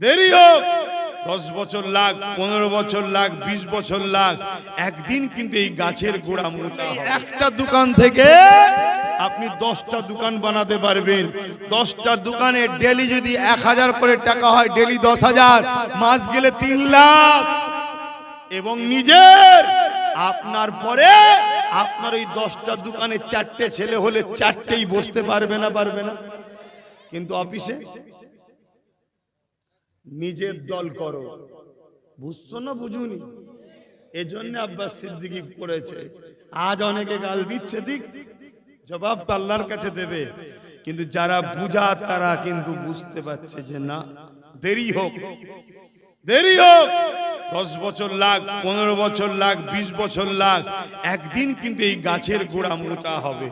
দেরি হোক। দশ বছর লাগ পনেরো বছর লাগ বিশ বছর লাগ একদিন কিন্তু এই গাছের গোড়া মোটা একটা দোকান থেকে আপনি দশটা দোকান বানাতে পারবেন। দশটা দোকানে ডেলি যদি এক হাজার করে টাকা হয় ডেলি দশ হাজার মাস গেলে তিন লাখ। এবং নিজের আপনার পরে আপনার ওই দশটা দোকানে চারটে ছেলে হলে চারটেই বসতে পারবে না পারবে না। কিন্তু অফিসে নিজের দল করো। বুঝছ না বুঝুনি? এজন্য আব্বাস সিদ্দিকি করেছে। আজ অনেকে গাল দিচ্ছে, দিক। জবাব তো আল্লাহর কাছে দেবে। কিন্তু যারা বুঝা, তারা কিন্তু বুঝতে পারছে যে না, দেরি হোক। দেরি হোক। দশ বছর লাগ, পনেরো বছর লাগ, বিশ বছর লাগ, একদিন কিন্তু এই গাছের গোড়া মোটা হবে।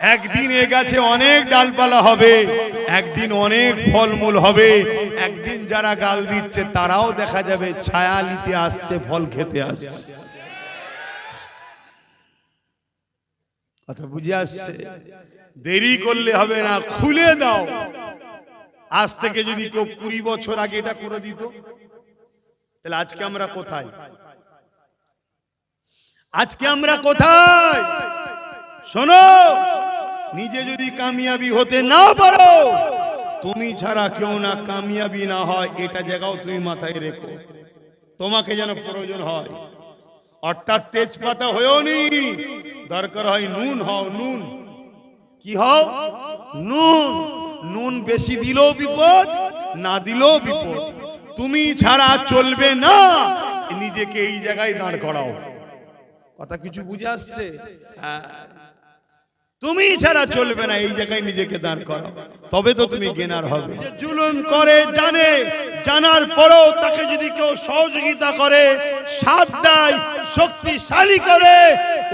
একদিন এ গাছে অনেক ডালপালা হবে, একদিন অনেক ফলমূল হবে। একদিন যারা গাল দিচ্ছে তারাও দেখা যাবে ছায়া নিতে আসছে, ফল খেতে আসছে। কথা বুঝে আসছে? দেরি করলে হবে না, খুলে দাও। আজ থেকে যদি কেউ কুড়ি বছর আগে এটা করে দিত, তাহলে আজকে আমরা কোথায়? আজকে আমরা কোথায়? শোনো, নিজে যদি কামিয়াবি হতে না পারো, তুমি ছাড়া কেউ না কামিয়াবি না হয়, এটা জায়গাও তুমি মাথায় রেখো। তোমাকে যেন প্রয়োজন হয়। অর্থাৎ তেজপাতা হয়েও নি, দরকার হয় নুন, হও নুন। কি হও? নুন। নুন বেশি দিলেও বিপদ, না দিলেও বিপদ। তুমি ছাড়া চলবে না, নিজেকে এই জায়গায় দাঁড় করাও। কথা কিছু বুঝে আসছে? হ্যাঁ। তুমি ছাড়া চলবে না এই জায়গায় নিজেকে দাঁড় করাও। তবে তো তুমি গেনার হবে। যে জুলুম করে জানে জানার পরেও তাকে যদি কেউ সহযোগিতা করে সাথ দেয় শক্তিশালী করে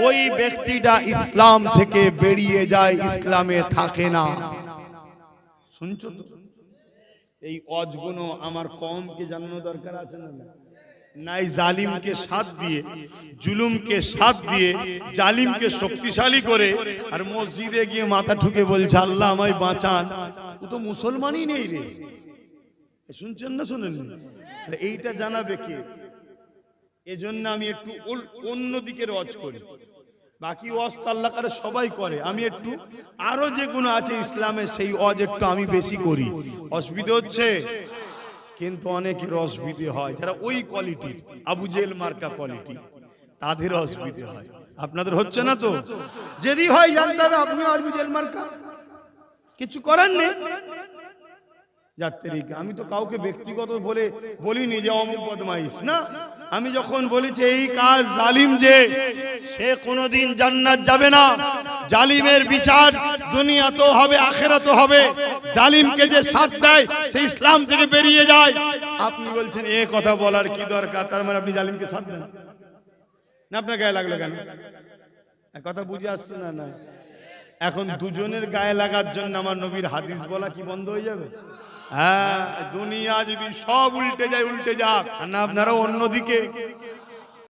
ওই ব্যক্তিটা ইসলাম থেকে বেরিয়ে যায় ইসলামে থাকে না। শুনছো তো? এই অজগুলো আমার কমকে জানানো দরকার আছে না? নাই জালিমকে সাথ দিয়ে, জুলুমকে সাথ দিয়ে, জালিমকে শক্তিশালী করে আর মসজিদে গিয়ে মাথা ঠুকে বলছে, আল্লাহ আমায় বাঁচান। ও তো মুসলমানই নেই রে। শুনছেন না শুনেন এইটা জানাবে কে? এজন্য আমি একটু অন্য দিকে রজ করি। বাকি অজ তো আল্লাহ করে সবাই করে। আমি একটু, আরও যেগুলো আছে ইসলামে সেই অজ একটু আমি বেশি করি। অসুবিধা হচ্ছে? কিন্তু অনেকের অসুবিধে হয়। যারা ওই কোয়ালিটির আবু জেল মার্কা কোয়ালিটি তাদের অসুবিধে হয়। আপনাদের হচ্ছে না তো? যদি হয় জানতে হবে, আপনিও আবু জেল মার্কা। কিছু করার নেই। যাত্রীকে আমি তো কাউকে ব্যক্তিগত বলে বলিনি যে অমুক বদমাইশ, না। আমি যখন বলেছি, এই কাজ জালিম যে, সে কোনোদিন জান্নাত যাবে না। জালিমের বিচার দুনিয়াতেও হবে আখেরাতেও হবে। জালিমকে যে সাথ দেয়, সে ইসলাম থেকে বেরিয়ে যায়। আপনি বলছেন, এ কথা বলার কি দরকার? তার মানে আপনি জালিমকে সাথ দেন। না, আপনার গায়ে লাগল কেন? কথা বুঝে আসছে না না? এখন দুজনের গায়ে লাগার জন্য আমার নবীর হাদিস বলা কি বন্ধ হয়ে যাবে? হ্যাঁ দুনিয়া যদি সব উল্টে যায়, উল্টে যাক। না, আপনারা অন্যদিকে।